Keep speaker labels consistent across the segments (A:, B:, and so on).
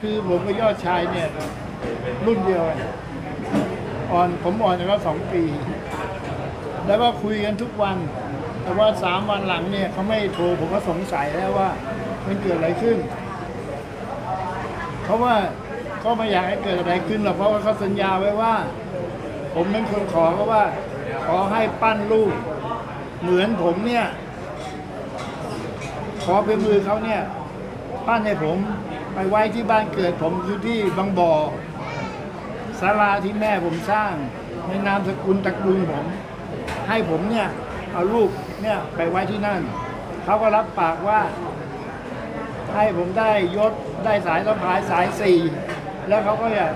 A: คือผมกับยอดชายเนี่ย รุ่นเดียวกันอ่อนผมอ่อนแล้วสองปี แล้วก็คุยกันทุกวัน แต่ว่าสามวันหลังเนี่ยเขาไม่โทรผมก็สงสัยแล้วว่า มันเกิดอะไรขึ้น เพราะว่าก็ไม่อยากให้เกิดอะไรขึ้นหรอกเพราะว่าเขาสัญญาไว้ว่า ผมเป็นคนขอเขาว่า ขอให้ปั้นลูก เหมือนผมเนี่ย ขอเป็นมือเขาเนี่ย ปั้นให้ผม ไปไว้ที่บ้านเกิดผมคือที่บางบ่อศาลาที่แม่ผมสร้าง ในนามสกุลตระกูลผม ให้ผมเนี่ยเอาลูกเนี่ยไปไว้ที่นั่น เขาก็รับปากว่า ให้ผมได้ยศได้สายสะพายสายสี่แล้วเขาก็อยาก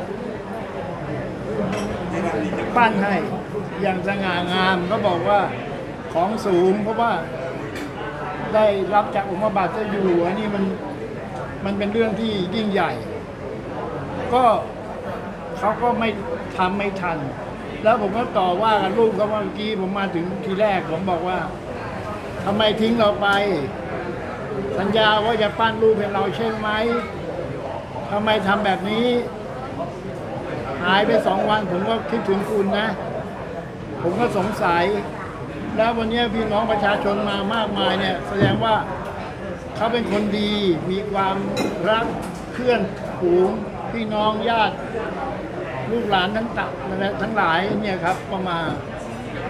A: ปั้นให้อย่างสง่างามก็บอกว่าของสูงเพราะว่าได้รับจากองค์พระบาทเจ้าอยู่หัวนี่มัน มันเป็นเรื่องที่ยิ่งใหญ่ ก็เขาก็ไม่ทำไม่ทัน แล้วผมก็ต่อว่ากันลูกเขาว่าเมื่อกี้ผมมาถึงทีแรกผมบอกว่าทำไมทิ้งเราไป สัญญาว่าจะปั้นรูปให้เราใช่ไหมทำไมทำแบบนี้ หายไปสองวันผมก็คิดถึงคุณนะ ผมก็สงสัย แล้ววันนี้พี่น้องประชาชนมามากมายเนี่ย แสดงว่า เขาเป็นคนดี มีความรักเพื่อนฝูงพี่น้องญาติลูกหลานทั้งตับทั้งหลายเนี่ยครับก็มา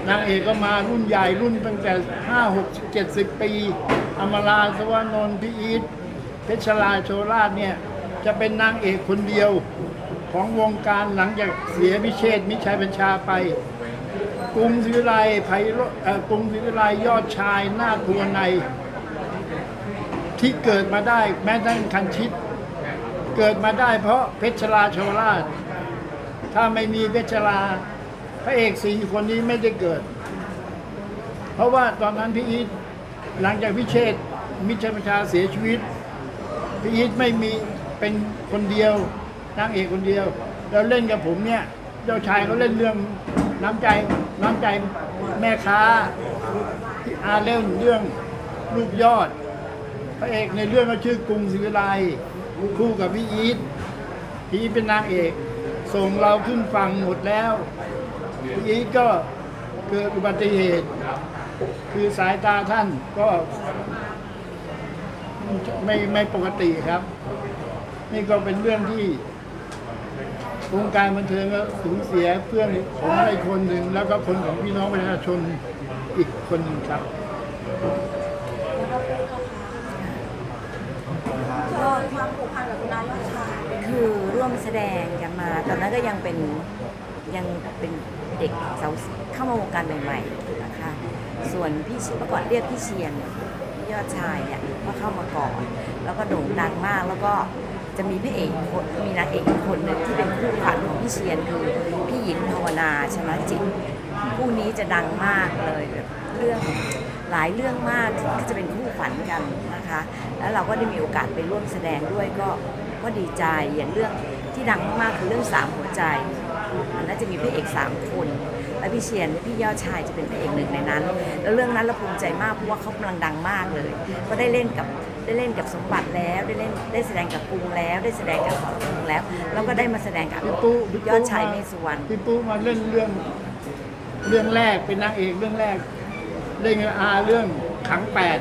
A: นางเอกก็มารุ่นใหญ่รุ่นตั้งแต่ห้าหกเจ็ดสิบปี อมราสวานนท์พี่อีทเพชรลาโชราชเนี่ยจะเป็นนางเอกคนเดียวของวงการหลังจากเสียพิเชษมิชัยบัญชาไป กรุงศรีวิไลไพรกรุงศรีวิไลยอดชายหน้าทัวใน ที่เกิดมาได้แม้ทั้งคันชิต เกิดมาได้เพราะเพชรลาโชราช ถ้าไม่มีเพชรลาพระเอกสี่คนนี้ไม่ได้เกิด เพราะว่าตอนนั้นพี่อีทหลังจากพิเชษมิชัยประชาเสียชีวิตพี่อีทไม่มีเป็นคนเดียวนางเอกคนเดียว แล้วเล่นกับผมเนี่ยเจ้าชายเขาเล่นเรื่องน้ำใจน้ำใจแม่ค้าที่อาเล่นเรื่องลูกยอด ระเอกในเรื่องก็ชื่อกรุงศรีวิไลคู่กับพี่อีทพี่อีทเป็นนางเอก ส่งเราขึ้นฝั่งหมดแล้วพี่อีทก็เกิดอุบัติเหตุ คือสายตาท่านก็ไม่ไม่ปกติครับ นี่ก็เป็นเรื่องที่วงการบันเทิงก็สูญเสียเพื่อนผมไปคนหนึ่งแล้วก็คนของพี่น้องประชาชนอีกคนหนึ่งครับ
B: ก็ความผูกพันกับคุณนายอดชาย
C: คือร่วมแสดงกันมา ตอนนั้นก็ยังเป็นยังเป็นเด็กสาวเข้ามาวงการใหม่ๆนะคะ ส่วนพี่เมื่อก่อนเรียกพี่เชียนยอดชายเนี่ยก็เข้ามาก่อน แล้วก็โด่งดังมากแล้วก็จะมีพระเอกคนมีนางเอกอีกคนหนึ่งที่เป็นคู่ขวัญของพี่เชียนคือพี่หญิงภาวนาชนะจิตคู่นี้จะดังมากเลยแบบเรื่องหลายเรื่องมากที่จะเป็นคู่ขวัญกัน นะคะ แล้วเราก็ได้มีโอกาสไปร่วมแสดงด้วยก็ก็ดีใจอย่างเรื่องที่ดังมากๆคือเรื่องสามหัวใจอันนั้นจะมีพระเอกสามคนและพี่เชียนพี่ยอดชายจะเป็นพระเอกหนึ่งในนั้น แล้วเรื่องนั้นเราภูมิใจมากเพราะว่าเขากำลังดังมากเลย ก็ได้เล่นกับได้เล่นกับสมบัติแล้วได้เล่นได้แสดงกับกรุงแล้ว ได้แสดงกับสอนกรุงแล้วแล้วก็ได้มาแสดงกับ
A: พี่ปุ๊พี่
C: ย
A: ปุ๊
C: อดชายเมฆสุวรรณ
A: พี่ปุ๊มาเล่นเรื่องเรื่องแรกเป็นนางเอกเรื่องแรกเล่นกับอาเรื่องขังแปด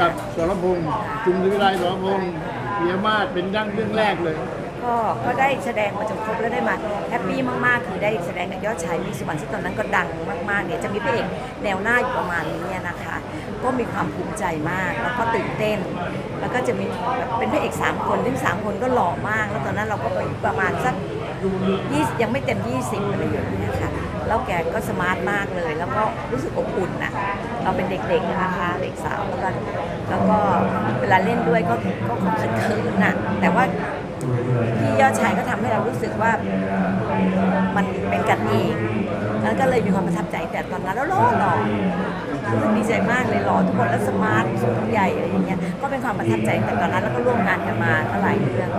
A: กับสรพงษ์กรุงศรีวิไลสรพงษ์ปิยมาศเป็นดั้งเรื่องแรกเลย
C: ก็ก็ได้แสดงมาจนครบแล้วได้มาแฮปปี้มากๆ คือได้แสดงกับยอดชายมีสุวรรณซึ่งตอนนั้นก็ดังมากๆเนี่ยจะมีพระเอกแนวหน้าอยู่ประมาณนี้นะคะ ก็มีความภูมิใจมากแล้วก็ตื่นเต้น แล้วก็จะมีแบบเป็นพระเอกสามคนซึ่งสามคนก็หล่อมาก แล้วตอนนั้นเราก็ไปประมาณสักยี่ยังไม่เต็ม 20อะไรอย่างเงี้ยค่ะ แล้วแกก็สมาร์ทมากเลย แล้วก็รู้สึกอบอุ่นน่ะเราเป็นเด็กๆนะคะเด็กสาวแล้วก็แล้วก็เวลาเล่นด้วยก็ก็คงเขินๆน่ะแต่ว่าพี่ยอดชายก็ทำให้เรารู้สึกว่ามันเป็นกันเองแล้วก็เลยมีความประทับใจแต่ตอนนั้นแล้วหล่อหล่อรู้สึกดีใจมากเลยหล่อทุกคนแล้วสมาร์ทสูงใหญ่อะไรอย่างเงี้ยก็เป็นความประทับใจแต่ตอนนั้นแล้วก็ร่วมงานกันมาเท่าไหร่เรื่อง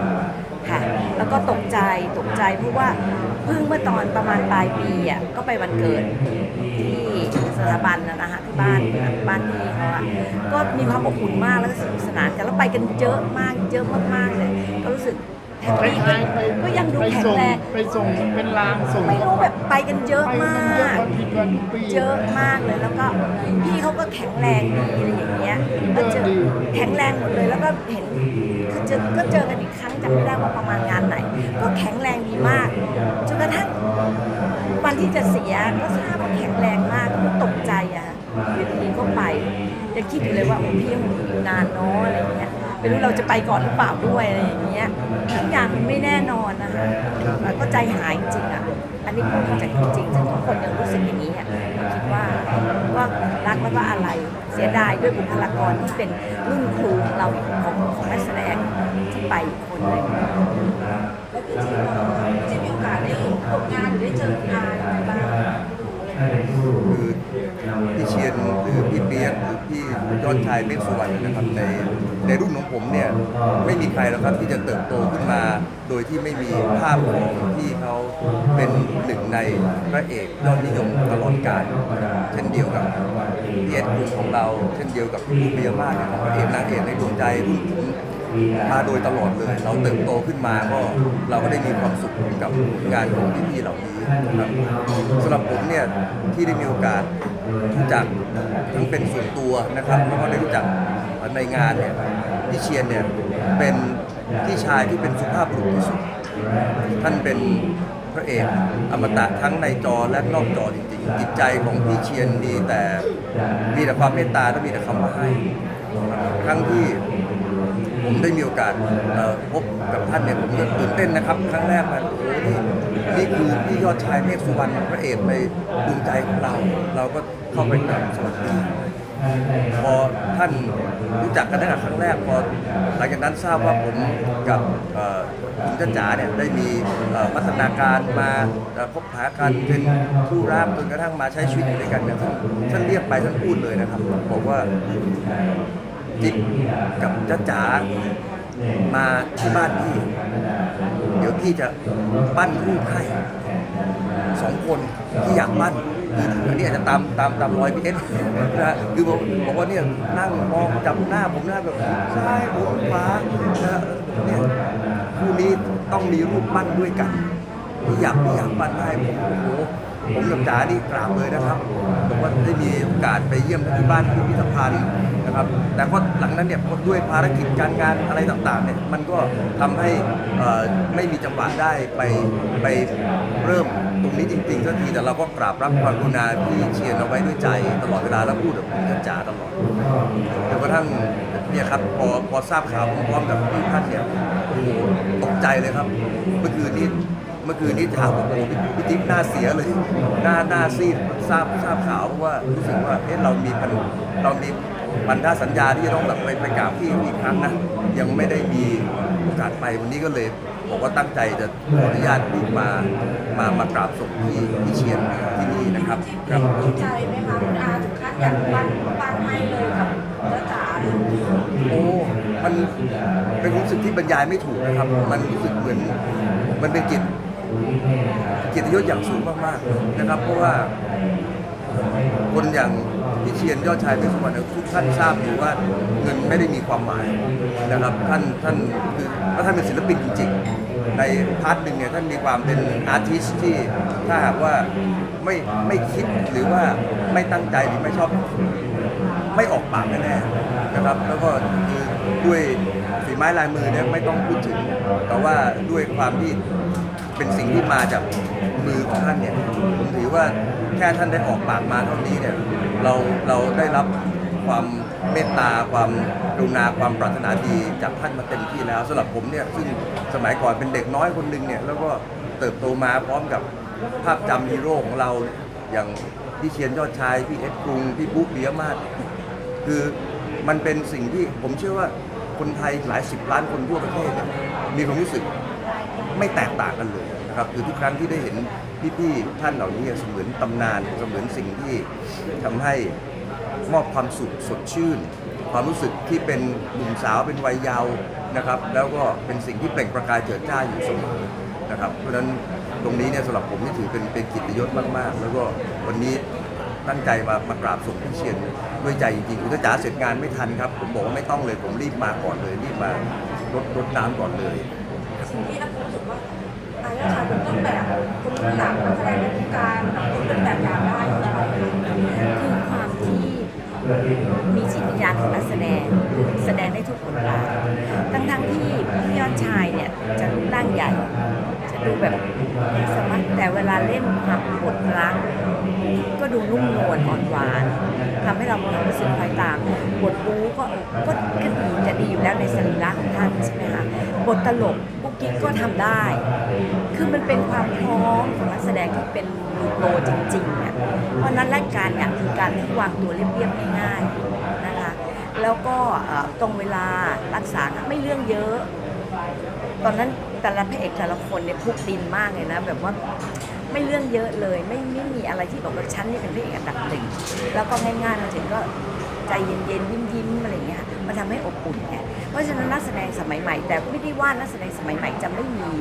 C: ค่ะ แล้วก็ตกใจตกใจเพราะว่า เพิ่งเมื่อตอนประมาณปลายปีอะก็ไปวันเกิดที่สถาบันนะนะคะที่บ้านบ้านพี่เขาอะก็มีความอบอุ่นมากแล้วก็สนุกสนานกันแล้วไปกันเยอะมากเยอะมากๆเลยก็รู้สึก แฮปปี้
A: คล้ายๆไป
C: ก็ยังดู
A: ไป
C: แข็ง
A: ส่ง
C: แรง
A: ไปส่งเป็นลางส่ง
C: ไม่รู้แบบไปกันเยอะ
A: ไป
C: มา
A: กันเยอะ
C: ก
A: วันผิดวันปี
C: เยอะมากเลยแล้วก็พี่เขาก็แข็งแรงดีอะไรอย่างเงี้ยก็เจอ
A: ดี
C: แข็งแรงหมดเลยแล้วก็เห็นคือเจอก็เจอกันอีกครั้งจำไม่ได้ว่าประมาณงานไหน ก็แข็งแรงดีมากจนกระทั่งวันที่จะเสียก็ทราบว่าแข็งแรงมากก็ตกใจอะอยู่ดีๆก็ไปยังคิดอยู่เลยว่าโอ้พี่ยังอยู่นานเนาะอะไรอย่างเงี้ย ไม่รู้เราจะไปก่อนหรือเปล่าด้วยอะไรอย่างเงี้ยทุกอย่างมันไม่แน่นอนนะคะแล้วก็ใจหายจริงอะอันนี้พูดมาจากจริงๆซึ่งทุกคนยังรู้สึกอย่างนี้อะคิดว่าว่ารักแล้วก็อะไรเสียดายด้วยบุคลากรที่เป็นรุ่นครูของเราของของนักแสดงที่ไปอีกคนหนึ่ง
B: แล้วพี่จีจะมีโอกาสได้ทำงานหรือได้เจอคุณอาอย่างไรบ้าง
D: คือพี่เชียนหรือพี่เปียกหรือพี่ยอดชายเมฆสุวรรณนะครับในในรุ่นของผมเนี่ยไม่มีใครแล้วครับที่จะเติบโตขึ้นมา โดยที่ไม่มีภาพของที่เขาเป็นหนึ่งในพระเอกยอดนิยมตลอดกาลเช่นเดียวกับเอียดกลุ่มของเรา เช่นเดียวกับพี่เบียมาศนะครับพระเอกนางเอกในดวงใจรุ่นผมมาโดยตลอดเลย เราเติบโตขึ้นมาก็เราก็ได้มีความสุขกับงานของพี่ๆเหล่านี้ ครับสำหรับผมเนี่ยที่ได้มีโอกาสรู้จักทั้งเป็นส่วนตัวนะครับแล้วก็ได้รู้จักในงานเนี่ยพี่เชียนเนี่ยเป็นพี่ชายที่เป็นสุภาพบุรุษที่สุดท่านเป็นพระเอกอมตะทั้งในจอและนอกจอจริงๆ จิตใจของพี่เชียนมีแต่มีแต่ความเมตตาและมีแต่คำว่าให้ครั้งที่ผมได้มีโอกาสพบกับท่านเนี่ยผมก็ตื่นเต้นนะครับ ครั้งแรกมาโอ้โห นี่คือพี่ยอดชายเมฆสุวรรณพระเอกในดวงใจของเรา เราก็เข้าไปกราบสวัสดีพอท่านรู้จักกันตั้งแต่ครั้งแรกพอหลังจากนั้นทราบว่าผมกับคุณจ้าจ๋าเนี่ยได้มีพัฒนาการมาพบหากันเป็นคู่รักจนกระทั่งมาใช้ชีวิตอยู่ด้วยกันเนี่ยท่านท่านเรียกไปท่านพูดเลยนะครับ บอกว่าจิ๊กกับจ้าจ๋า มาที่บ้านพี่ เดี๋ยวพี่จะปั้นรูปให้สองคนที่อยากมั่นอันนี้อาจจะตามตามตามรอยพี่เอสนะฮะคือบอกบอกว่าเนี่ยนั่งมองจับหน้าผมหน้าแบบซ้ายผมขวานะเนี่ยคู่นี้ต้องมีรูปปั้นด้วยกันที่อยากที่อยากปั้นให้ผมโอ้โห ผมกับจ๋านี่กราบเลยนะครับบอกว่าได้มีโอกาสไปเยี่ยมที่บ้านพิพิธภัณฑ์นะครับแต่ก็หลังนั้นเนี่ยด้วยภารกิจการงานอะไรต่างๆเนี่ยมันก็ทำให้อ่อไม่มีจังหวะได้ไปไปเริ่มตรงนี้จริงๆก็ทีแต่เราก็กราบรับความกรุณาที่เชียร์เอาไว้ด้วยใจ ตลอดเวลาแล้วพูดกับผมจ๋าตลอดจนกระทั่งเนี่ยครับพอพอทราบข่าวพร้อมๆกับพี่ท่านเนี่ยโอ้ตกใจเลยครับเมื่อคืนนี้ เมื่อคืนนี้ถามโอ้โหพี่พี่จิ๊บหน้าเสียเลย หน้าหน้าซีดทราบทราบข่าวเพราะว่ารู้สึกว่าเอ๊ะเรามีพันเรามีพันธสัญญาที่จะต้องแบบไปไปกราบพี่อีกครั้งนะยังไม่ได้มีโอกาสไปวันนี้ก็เลยบอกว่าตั้งใจจะขออนุญาตรีบมามามากราบศพที่ที่เชียนที่นี่นะครับครับ
B: ดีใจไหมคะคุณอาถึงขั้นอยากปั้นปั้นให้เลยกับจ้าจ๋าเนี่ย
D: โอ้มันเป็นความรู้สึกที่บรรยายไม่ถูกนะครับ มันรู้สึกเหมือนมันเป็นจิต เกียรติยศอย่างสูงมากๆนะครับ เพราะว่าคนอย่างพี่เชียนยอดชายเป็นสมบัติทุกท่านทราบอยู่ว่าเงินไม่ได้มีความหมายนะครับ ท่านท่านคือแล้วท่านเป็นศิลปินจริงๆ ในพาร์ทหนึ่งเนี่ยท่านมีความเป็นอาร์ติสที่ถ้าหากว่าไม่ไม่คิดหรือว่าไม่ตั้งใจหรือไม่ชอบไม่ออกปากแน่ๆนะครับ แล้วก็คือด้วยฝีไม้ลายมือเนี่ยไม่ต้องพูดถึงแต่ว่าด้วยความที่ เป็นสิ่งที่มาจากมือของท่านเนี่ยผมถือว่าแค่ท่านได้ออกปากมาเท่านี้เนี่ยเราเราได้รับความเมตตาความกรุณาความปรารถนาดีจากท่านมาเต็มที่แล้วสำหรับผมเนี่ยซึ่งสมัยก่อนเป็นเด็กน้อยคนหนึ่งเนี่ยแล้วก็เติบโตมาพร้อมกับภาพจำฮีโร่ของเราอย่างพี่เชียนยอดชายพี่เอ็ดกรุงพี่บุ๊กเบียมาศคือมันเป็นสิ่งที่ผมเชื่อว่าคนไทยหลายสิบล้านคนทั่วประเทศเนี่ยมีความรู้สึก ไม่แตกต่างกันเลยนะครับคือทุกครั้งที่ได้เห็นพี่ๆท่านเหล่านี้เสมือนตำนานเสมือนสิ่งที่ทำให้มอบความสุขสดชื่น ความรู้สึกที่เป็นหนุ่มสาวเป็นวัยเยาว์นะครับ แล้วก็เป็นสิ่งที่เปล่งประกายเจิดจ้าอยู่เสมอนะครับ เพราะฉะนั้นตรงนี้เนี่ยสำหรับผมนี่ถือเป็นเป็นกิตยศมากๆ แล้วก็วันนี้ตั้งใจมามากราบส่งพี่เชียนด้วยใจจริงๆคุณจ๋าเสร็จงานไม่ทันครับ ผมบอกว่าไม่ต้องเลยผมรีบมาก่อนเลยรีบมารดรดน้ำก่อนเลย
B: สิ่งที่นักรู้สึกว่าอายอดชายเป็นต้นแบบคนรุ่นหลังนักแสดงในวงการคนเป็นแบบอย่างได้คืออะไร
C: คือความที่มีจิตวิญญาณของนักแสดง แสดงได้ทุกบทบาททั้งทั้งๆที่พี่ยอดชายเนี่ยจะรูปร่างใหญ่ จะดูแบบสมัครแต่เวลาเล่นความบทรักก็ดูนุ่มนวลอ่อนหวานทำให้เรามีความรู้สึกคอยตามบทบู๊ก็ก็ก็ดีจะดีอยู่แล้วในสรีระของท่านใช่ไหมคะบทตลก กิ๊กก็ทำได้ คือมันเป็นความพร้อมของนักแสดงที่เป็นมือโปรจริงๆอะเพราะนั้นรายการเนี่ยคือการที่วางตัวเรียบๆง่ายๆนะคะ แล้วก็ตรงเวลารักษาไม่เรื่องเยอะ ตอนนั้นแต่ละพระเอกแต่ละคนเนี่ยคลุกดินมากเลยนะแบบว่าไม่เรื่องเยอะเลย ไม่ไม่มีอะไรที่บอกว่าฉันนี่เป็นพระเอกอันดับหนึ่งแล้วก็ง่ายๆมาถึงก็ ใจเย็นๆยิ้มยิ้มๆอะไรอย่างเงี้ยมันทำให้อบอุ่นไงเพราะฉะนั้นนักแสดงสมัยใหม่ แต่ไม่ได้ว่านักแสดงสมัยใหม่จะไม่มี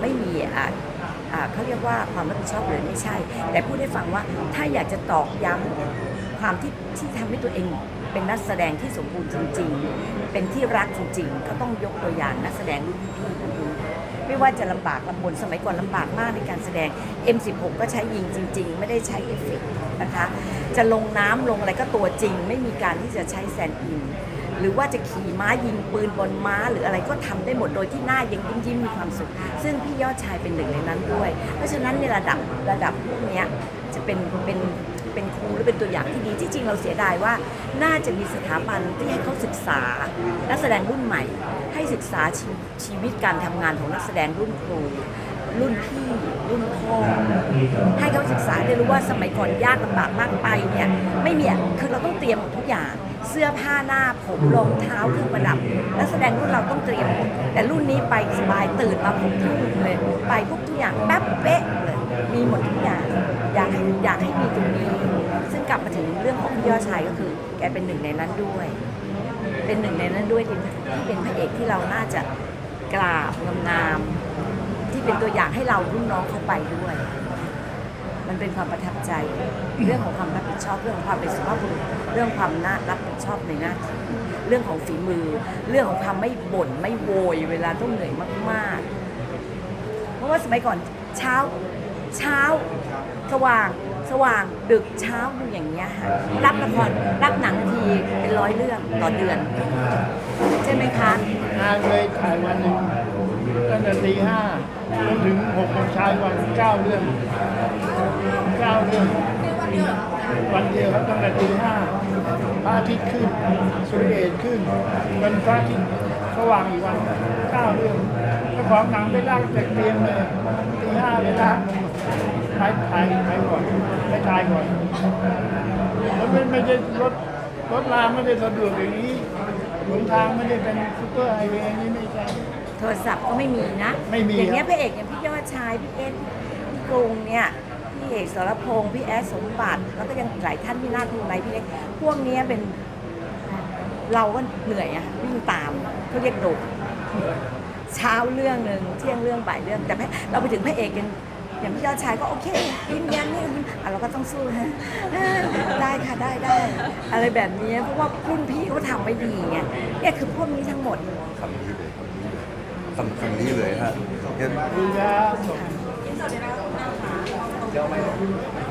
C: ไม่มีเขาเรียกว่าความรับผิดชอบเลยไม่ใช่ แต่พูดให้ฟังว่าถ้าอยากจะตอกย้ำความที่ที่ทำให้ตัวเองเป็นนักแสดงที่สมบูรณ์จริง ๆ เป็นที่รักจริงๆ ก็ต้องยกตัวอย่างนักแสดงรุ่นพี่ๆคนนี้ ไม่ว่าจะลำบากลำบนสมัยก่อนลำบากมากในการแสดง M16 ก็ใช้ยิงจริง ๆ ไม่ได้ใช้เอฟเฟกต์นะคะ จะลงน้ำลงอะไรก็ตัวจริง ไม่มีการที่จะใช้แซนอินหรือว่าจะขี่ม้ายิงปืนบนม้าหรืออะไรก็ทำได้หมดโดยที่หน้ายังยิ้มยิ้มมีความสุข ซึ่งพี่ยอดชายเป็นหนึ่งในนั้นด้วย เพราะฉะนั้นในระดับระดับพวกนี้จะเป็นเป็น เป็นครูหรือเป็นตัวอย่างที่ดีที่จริงเราเสียดายว่า น่าจะมีสถาบันที่ให้เขาศึกษา นักแสดงรุ่นใหม่ ให้ศึกษาชีชีวิตการทำงานของนักแสดงรุ่นครู รุ่นพี่รุ่นพ่อให้เขาศึกษาได้รู้ว่าสมัยก่อนยากลำบากมากไปเนี่ยไม่มีคือเราต้องเตรียมหมดทุกอย่างเสื้อผ้าหน้าผมรองเท้าเครื่องประดับนักแสดงรุ่นเราต้องเตรียม แต่รุ่นนี้ไปสบายตื่นมาผมทุ่งเลยไปพวกทุกอย่างแป๊บเป๊ะเลยมีหมดทุกอย่างอยากให้อยากให้มีตรงนี้ ถึงเรื่องของพี่ยอดชายก็คือ แกเป็นหนึ่งในนั้นด้วย เป็นหนึ่งในนั้นด้วยที่ที่เป็นพระเอกที่เราน่าจะกราบงามๆที่เป็นตัวอย่างให้เรารุ่นน้องเข้าไปด้วย มันเป็นความประทับใจ เรื่องของความรับผิดชอบเรื่องของความเป็นสุภาพบุรุษเรื่องความน่ารับผิดชอบในหน้าที่เรื่องของฝีมือ เรื่องของความไม่บ่นไม่โวยเวลาต้องเหนื่อยมากๆ เพราะว่าสมัยก่อนเช้าเช้าสว่าง สว่างดึกเช้าอยู่อย่างเงี้ยค่ะรับละครรับหนังทีเป็นร้อยเรื่องต่อเดือน ใช่ไหมคะ
A: งานเลยถ่ายวันหนึ่งตั้งแต่ตีห้าจนถึงหกโมงเช้าวันเก้าเรื่องเก้าเรื่องวันเดียวครับตั้งแต่ตีห้าพระอาทิตย์ขึ้นสุริเอตขึ้นเป็นพระอาทิตย์สว่างอีกวันเก้าเรื่องเจ้าของหนังไปลากจากเตียงเลยตีห้าไปลาก ถ่ายถ่ายถ่ายก่อนไปถ่ายก่อนแล้วไม่ไม่ได้รถรถรางไม่ได้สะดวกอย่างนี้หนทางไม่ได้เป็นซุปเปอร์ไฮเวย์อย่างนี้ไม่ใช่
C: โทรศัพท์ก็ไม่มีนะ
A: ไม่มี
C: อย่างเงี้ย
A: ครับ
C: พระเอกอย่างพี่ยอดชายพี่เอสพี่กรุงเนี่ยพี่เอกสรพงษ์พี่แอสสมบัติแล้วก็ยังหลายท่านพี่นาฏภูมิไรพี่เล็กพวกเนี้ยเป็นเราก็เหนื่อยอะวิ่งตามเขาเรียกโดดเช้าเรื่องหนึ่งเที่ยงเรื่องบ่ายเรื่องแต่พระเราไปถึงพระเอกกัน อย่างพี่ยอดชายก็โอเคยิ้มแย้มนี่ยิ้มอะเราก็ต้องสู้ฮะอ่าได้ค่ะได้ได้อะไรแบบนี้เพราะว่ารุ่นพี่เขาทำไม่ดีไงเนี่ยคือพวกนี้ทั้งหมด
D: คำนี้เลยคำคำนี้เลยฮะเนี่ย
A: ดีครับ
B: อินเสิร์ตเลยนะคะ